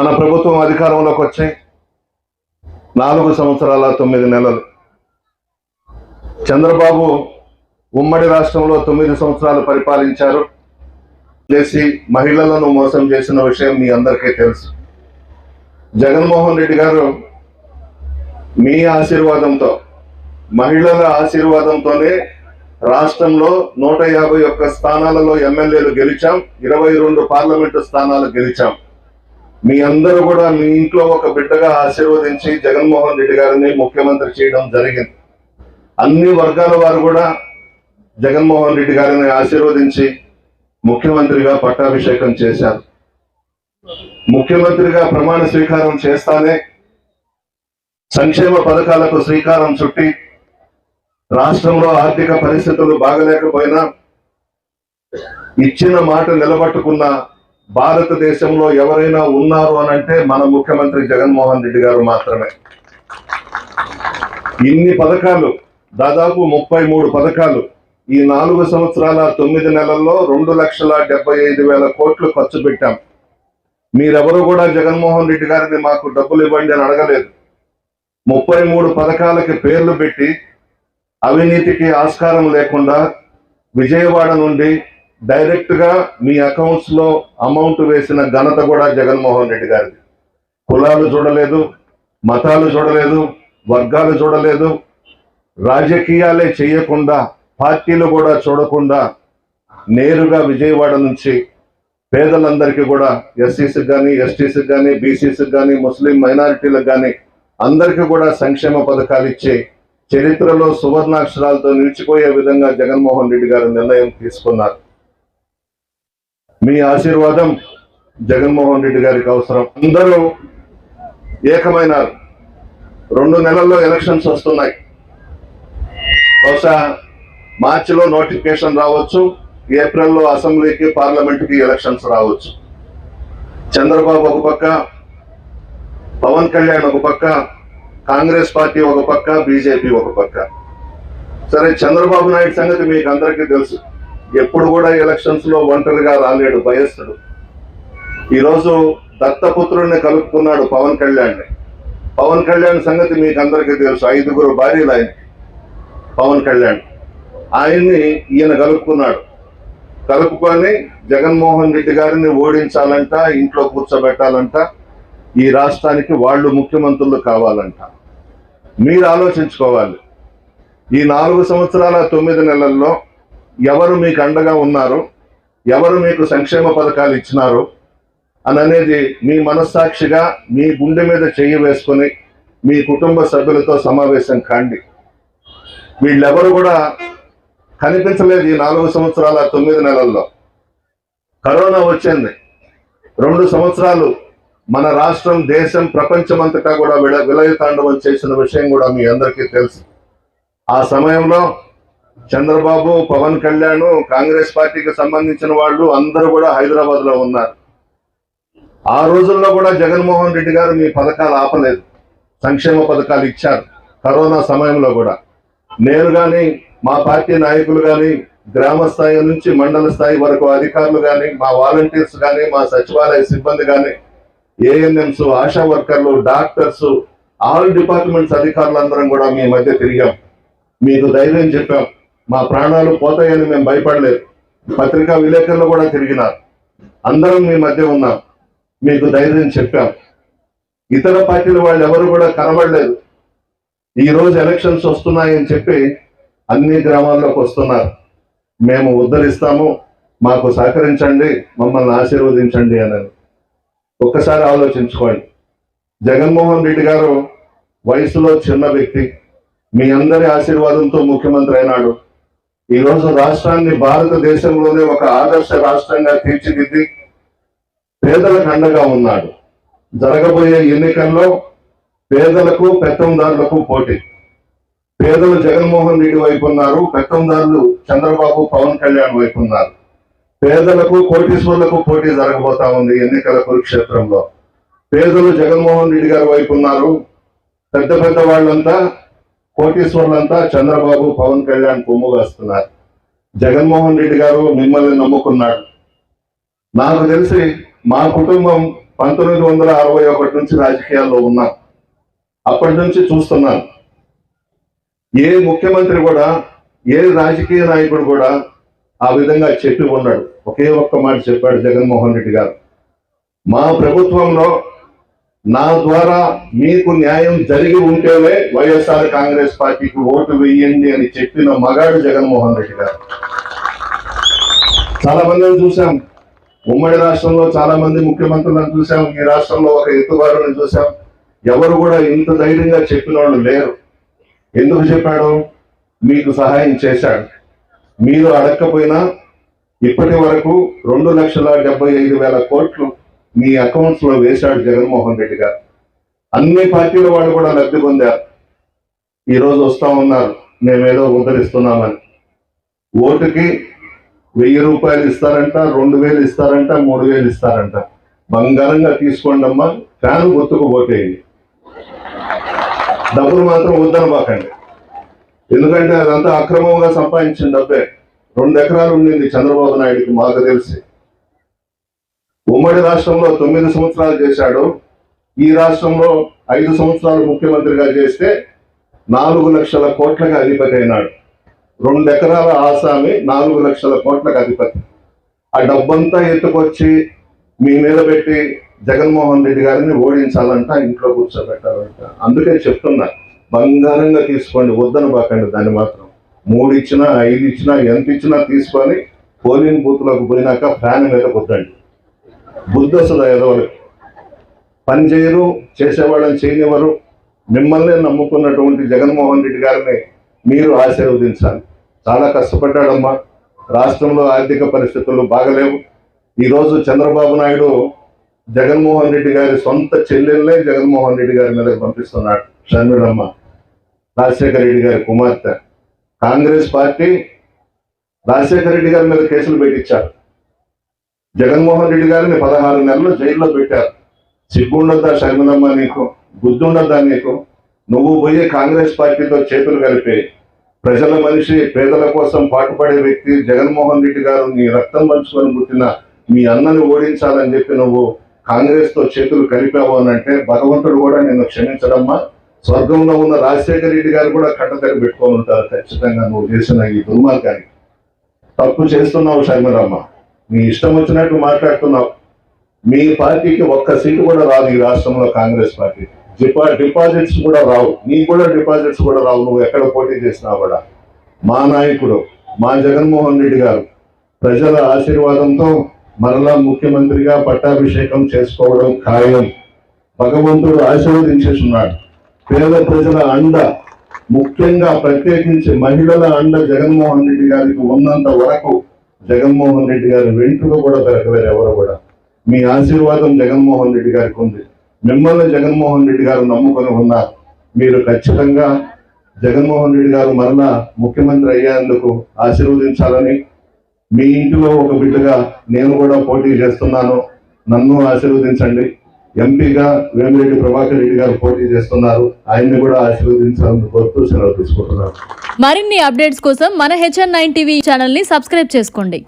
మన ప్రభుత్వం అధికారంలోకి వచ్చి నాలుగు సంవత్సరాల తొమ్మిది నెలలు. చంద్రబాబు ఉమ్మడి రాష్ట్రంలో తొమ్మిది సంవత్సరాలు పరిపాలించారు. చేసి మహిళలను మోసం చేసిన విషయం మీ అందరికీ తెలుసు. జగన్మోహన్ రెడ్డి గారు మీ ఆశీర్వాదంతో మహిళల ఆశీర్వాదంతోనే రాష్ట్రంలో నూట యాభై ఒక్క స్థానాలలో ఎమ్మెల్యేలు గెలిచాం. ఇరవై రెండు పార్లమెంటు స్థానాలు గెలిచాం. మీ అందరూ కూడా మీ ఇంట్లో ఒక బిడ్డగా ఆశీర్వదించి జగన్మోహన్ రెడ్డి గారిని ముఖ్యమంత్రి చేయడం జరిగింది. అన్ని వర్గాల వారు కూడా జగన్మోహన్ రెడ్డి గారిని ఆశీర్వదించి ముఖ్యమంత్రిగా పట్టాభిషేకం చేశారు. ముఖ్యమంత్రిగా ప్రమాణ స్వీకారం చేస్తానే సంక్షేమ పథకాలకు శ్రీకారం చుట్టి రాష్ట్రంలో ఆర్థిక పరిస్థితులు బాగలేకపోయినా ఇచ్చిన మాట నిలబట్టుకున్న భారతదేశంలో ఎవరైనా ఉన్నారు అని అంటే మన ముఖ్యమంత్రి జగన్మోహన్ రెడ్డి గారు మాత్రమే. ఇన్ని పథకాలు దాదాపు ముప్పై మూడు పథకాలు ఈ నాలుగు సంవత్సరాల తొమ్మిది నెలల్లో రెండు లక్షల డెబ్బై ఐదు వేల కోట్లు ఖర్చు పెట్టాం. మీరెవరు కూడా జగన్మోహన్ రెడ్డి గారిని మాకు డబ్బులు ఇవ్వండి అని అడగలేదు. ముప్పై మూడు పథకాలకి పేర్లు పెట్టి అవినీతికి ఆస్కారం లేకుండా విజయవాడ నుండి డైరెక్ట్గా మీ అకౌంట్స్లో అమౌంట్ వేసిన ఘనత కూడా జగన్మోహన్ రెడ్డి గారిది. కులాలు చూడలేదు మతాలు చూడలేదు వర్గాలు చూడలేదు. రాజకీయాలే చేయకుండా పార్టీలు కూడా చూడకుండా నేరుగా విజయవాడ నుంచి పేదలందరికీ కూడా ఎస్సీసీకి కానీ ఎస్టీసీకి కానీ బీసీసీకి కానీ ముస్లిం మైనారిటీలకు కానీ అందరికీ కూడా సంక్షేమ పథకాలు ఇచ్చి చరిత్రలో సువర్ణాక్షరాలతో నిలిచిపోయే విధంగా జగన్మోహన్ రెడ్డి గారు నిర్ణయం తీసుకున్నారు. మీ ఆశీర్వాదం జగన్మోహన్ రెడ్డి గారికి అవసరం. అందరూ ఏకమైనారు రెండు నెలల్లో ఎలక్షన్స్ వస్తున్నాయి. బహుశా మార్చిలో నోటిఫికేషన్ రావచ్చు ఏప్రిల్లో అసెంబ్లీకి పార్లమెంట్కి ఎలక్షన్స్ రావచ్చు. చంద్రబాబు ఒక పక్క పవన్ కళ్యాణ్ ఒక పక్క కాంగ్రెస్ పార్టీ ఒక పక్క బీజేపీ ఒక పక్క. సరే చంద్రబాబు నాయుడు సంగతి మీకు అందరికీ తెలుసు. ఎప్పుడు కూడా ఎలక్షన్స్లో ఒంటరిగా రాలేడు భయస్థుడు. ఈరోజు దత్తపుత్రుడిని కలుపుకున్నాడు పవన్ కళ్యాణ్ పవన్ కళ్యాణ్ సంగతి మీకు అందరికీ తెలుసు ఐదుగురు భార్యలు ఆయన పవన్ కళ్యాణ్. ఆయన్ని ఈయన కలుపుకున్నాడు. కలుపుకొని జగన్మోహన్ రెడ్డి గారిని ఓడించాలంట ఇంట్లో కూర్చోబెట్టాలంట ఈ రాష్ట్రానికి వాళ్ళు ముఖ్యమంత్రులు కావాలంట. మీరు ఆలోచించుకోవాలి. ఈ నాలుగు సంవత్సరాల తొమ్మిది నెలల్లో ఎవరు మీకు అండగా ఉన్నారు ఎవరు మీకు సంక్షేమ పథకాలు ఇచ్చినారు అని అనేది మీ మనస్సాక్షిగా మీ గుండె మీద చెయ్యి వేసుకొని మీ కుటుంబ సభ్యులతో సమావేశం కాండి. వీళ్ళెవరు కూడా కనిపించలేదు ఈ నాలుగు సంవత్సరాల తొమ్మిది నెలల్లో. కరోనా వచ్చింది. రెండు సంవత్సరాలు మన రాష్ట్రం దేశం ప్రపంచమంతటా కూడా విల విలయతాండవం చేసిన విషయం కూడా మీ అందరికీ తెలుసు. ఆ సమయంలో చంద్రబాబు పవన్ కళ్యాణ్ కాంగ్రెస్ పార్టీకి సంబంధించిన వాళ్ళు అందరూ కూడా హైదరాబాద్లో ఉన్నారు. ఆ రోజుల్లో కూడా జగన్మోహన్ రెడ్డి గారు మీ పథకాలు ఆపలేదు. సంక్షేమ పథకాలు ఇచ్చారు. కరోనా సమయంలో కూడా. నేను కానీ మా పార్టీ నాయకులు కానీ గ్రామ స్థాయి నుంచి మండల స్థాయి వరకు అధికారులు కానీ మా వాలంటీర్స్ కానీ మా సచివాలయ సిబ్బంది కానీ ఏఎన్ఎంస్ ఆశా వర్కర్లు డాక్టర్స్ ఆల్ డిపార్ట్మెంట్స్ అధికారులందరం కూడా మీ మధ్య తిరిగాం. మీకు ధైర్యం చెప్పాం. మా ప్రాణాలు పోతాయని మేము భయపడలేదు. పత్రికా విలేకరులు కూడా తిరిగినారు. అందరం మీ మధ్య ఉన్నాం. మీకు ధైర్యం చెప్పాం. ఇతర పార్టీల వాళ్ళు ఎవరు కూడా కనబడలేదు. ఈ రోజు ఎలక్షన్స్ వస్తున్నాయని చెప్పి అన్ని గ్రామాల్లోకి వస్తున్నారు. మేము ఉద్ధరిస్తాము. మాకు సహకరించండి. మమ్మల్ని ఆశీర్వదించండి అని ఒక్కసారి ఆలోచించుకోండి. జగన్మోహన్ రెడ్డి గారు వయసులో చిన్న వ్యక్తి. మీ అందరి ఆశీర్వాదంతో ముఖ్యమంత్రి అయినాడు. ఈ రోజు రాష్ట్రాన్ని భారతదేశంలోనే ఒక ఆదర్శ రాష్ట్రంగా తీర్చిదిద్ది పేదలకు అండగా ఉన్నాడు. జరగబోయే ఎన్నికల్లో పేదలకు పెత్తందారులకు పోటీ. పేదలు జగన్మోహన్ రెడ్డి వైపు ఉన్నారు పెత్తందారులు చంద్రబాబు పవన్ కళ్యాణ్ వైపు ఉన్నారు. పేదలకు కోటీశ్వర్లకు పోటీ జరగబోతా ఉంది ఎన్నికల కురుక్షేత్రంలో. పేదలు జగన్మోహన్ రెడ్డి గారి వైపు ఉన్నారు. పెద్ద పెద్ద వాళ్ళంతా కోటీశ్వర్లంతా చంద్రబాబు పవన్ కళ్యాణ్ కొమ్ము వేస్తున్నారు. జగన్మోహన్ రెడ్డి గారు మిమ్మల్ని నమ్ముకున్నాడు నాకు తెలిసి మా కుటుంబం పంతొమ్మిది వందల అరవై ఒకటి నుంచి రాజకీయాల్లో ఉన్నాను అప్పటి నుంచి చూస్తున్నాను ఏ ముఖ్యమంత్రి కూడా ఏ రాజకీయ నాయకుడు కూడా ఆ విధంగా చెప్పి ఉన్నాడు ఒకే ఒక్క మాట చెప్పాడు జగన్మోహన్ రెడ్డి గారు. మా ప్రభుత్వంలో నా ద్వారా మీకు న్యాయం జరిగి ఉంటేనే వైఎస్ఆర్ కాంగ్రెస్ పార్టీకి ఓటు వేయండి అని చెప్పిన మగాడు జగన్మోహన్ రెడ్డి గారు. చాలా మందిని చూసాం ఉమ్మడి రాష్ట్రంలో చాలా మంది ముఖ్యమంత్రులను చూసాం ఈ రాష్ట్రంలో ఒక ఎత్తుబారుని చూసాం ఎవరు కూడా ఇంత ధైర్యంగా చెప్పిన వాళ్ళు లేరు. ఎందుకు చెప్పాడు? మీకు సహాయం చేశాడు. మీరు అడగకపోయినా ఇప్పటి వరకు రెండు లక్షల డెబ్బై ఐదు వేల కోట్లు మీ అకౌంట్స్లో వేశాడు జగన్మోహన్ రెడ్డి గారు. అన్ని పార్టీల వాళ్ళు కూడా లబ్ధి పొందారు. ఈ రోజు వస్తా ఉన్నారు. మేమేదో ఉద్ధరిస్తున్నామని ఓటుకి వెయ్యి రూపాయలు ఇస్తారంట రెండు వేలు ఇస్తారంట మూడు వేలు ఇస్తారంట. బంగారంగా తీసుకోండి అమ్మా. ఫ్యాన్ గుర్తుకు పోటేయండి డబ్బులు మాత్రం వద్దనబాకండి ఎందుకంటే అదంతా అక్రమంగా సంపాదించిన డబ్బే. రెండు ఎకరాలు ఉండింది చంద్రబాబు నాయుడుకి మాకు తెలిసి. ఉమ్మడి రాష్ట్రంలో తొమ్మిది సంవత్సరాలు చేశాడు. ఈ రాష్ట్రంలో ఐదు సంవత్సరాలు ముఖ్యమంత్రిగా చేస్తే నాలుగు లక్షల కోట్లకు అధిపతి అయినాడు. రెండు ఎకరాల ఆసామి నాలుగు లక్షల కోట్లకు అధిపతి. ఆ డబ్బంతా ఎత్తుకొచ్చి మీ మీద పెట్టి జగన్మోహన్ రెడ్డి గారిని ఓడించాలంట ఇంట్లో కూర్చోబెట్టాలంట. అందుకే చెప్తున్నా బంగారంగా తీసుకోండి వద్దన బాకండి దాన్ని మాత్రం. మూడు ఇచ్చినా ఐదు ఇచ్చినా ఎంత ఇచ్చినా తీసుకొని పోలింగ్ బూత్లోకి పోయినాక ఫ్యాన్ మీద కుద్దండి బుద్ధసుల వస్తుంది పని చేయరు చేసేవాళ్ళని చేయనివ్వరు. మిమ్మల్ని నమ్ముకున్నటువంటి జగన్మోహన్ రెడ్డి గారిని మీరు ఆశీర్వదించాలి. చాలా కష్టపడ్డాడమ్మా. రాష్ట్రంలో ఆర్థిక పరిస్థితులు బాగలేవు. ఈరోజు చంద్రబాబు నాయుడు జగన్మోహన్ రెడ్డి గారి సొంత చెల్లెళ్ళే జగన్మోహన్ రెడ్డి గారి మీద పంపిస్తున్నాడు. షర్మిడమ్మ రాజశేఖర రెడ్డి గారి కుమార్తె. కాంగ్రెస్ పార్టీ రాజశేఖర రెడ్డి గారి మీద కేసులు పెట్టించారు. జగన్మోహన్ రెడ్డి గారిని పదహారు నెలలు జైల్లో పెట్టారు. సిగ్గుండద్దా షర్మిలమ్మ నీకు? బుద్ధుండద్దా నీకు? నువ్వు పోయి కాంగ్రెస్ పార్టీతో చేతులు కలిపి ప్రజల మనిషి పేదల కోసం పాటుపడే వ్యక్తి జగన్మోహన్ రెడ్డి గారు నీ రక్తం పంచుకొని పుట్టిన మీ అన్నని ఓడించాలని చెప్పి నువ్వు కాంగ్రెస్తో చేతులు కలిపావు అని అంటే భగవంతుడు కూడా నిన్ను క్షమించడమ్మా. స్వర్గంలో ఉన్న రాజశేఖర రెడ్డి గారు కూడా కట్టతడి పెట్టుకొని ఉంటారు ఖచ్చితంగా నువ్వు చేసిన ఈ దుర్మార్గానికి. తప్పు చేస్తున్నావు షర్మిలమ్మ మీ ఇష్టం వచ్చినట్టు మాట్లాడుతున్నావు. మీ పార్టీకి ఒక్క సీటు కూడా రాదు ఈ రాష్ట్రంలో కాంగ్రెస్ పార్టీ. డిపా డిపాజిట్స్ కూడా రావు. నీకు కూడా డిపాజిట్స్ కూడా రావు. నువ్వు ఎక్కడ పోటీ చేసినా కూడా. మా నాయకుడు మా జగన్మోహన్ రెడ్డి గారు ప్రజల ఆశీర్వాదంతో మరలా ముఖ్యమంత్రిగా పట్టాభిషేకం చేసుకోవడం ఖాయం. భగవంతుడు ఆశీర్వదించేస్తున్నాడు పేద ప్రజల అండ ముఖ్యంగా ప్రత్యేకించి మహిళల అండ జగన్మోహన్ రెడ్డి గారికి ఉన్నంత వరకు జగన్మోహన్ రెడ్డి గారి వెంట్రుక కూడా పెరగలేరు ఎవరు కూడా. మీ ఆశీర్వాదం జగన్మోహన్ రెడ్డి గారికి ఉంది. మిమ్మల్ని జగన్మోహన్ రెడ్డి గారు నమ్ముకొని ఉన్నారు. మీరు ఖచ్చితంగా జగన్మోహన్ రెడ్డి గారు మరలా ముఖ్యమంత్రి అయ్యేందుకు ఆశీర్వదించాలని మీ ఇంటిలో ఒక బిడ్డగా నేను కూడా పోటీ చేస్తున్నాను. నన్ను ఆశీర్వదించండి. ఎంపీగా వేమిరెడ్డి ప్రభాకర్ రెడ్డి గారు పోటీ చేస్తున్నారు. ఆయన్ని కూడా ఆశీర్వదించాలని కోరుతూ సెలవు తీసుకుంటున్నారు మరిన్ని అప్డేట్స్ కోసం మన హెచ్ఎన్ నైన్ టీవీ ఛానల్ని సబ్స్క్రైబ్ చేసుకోండి.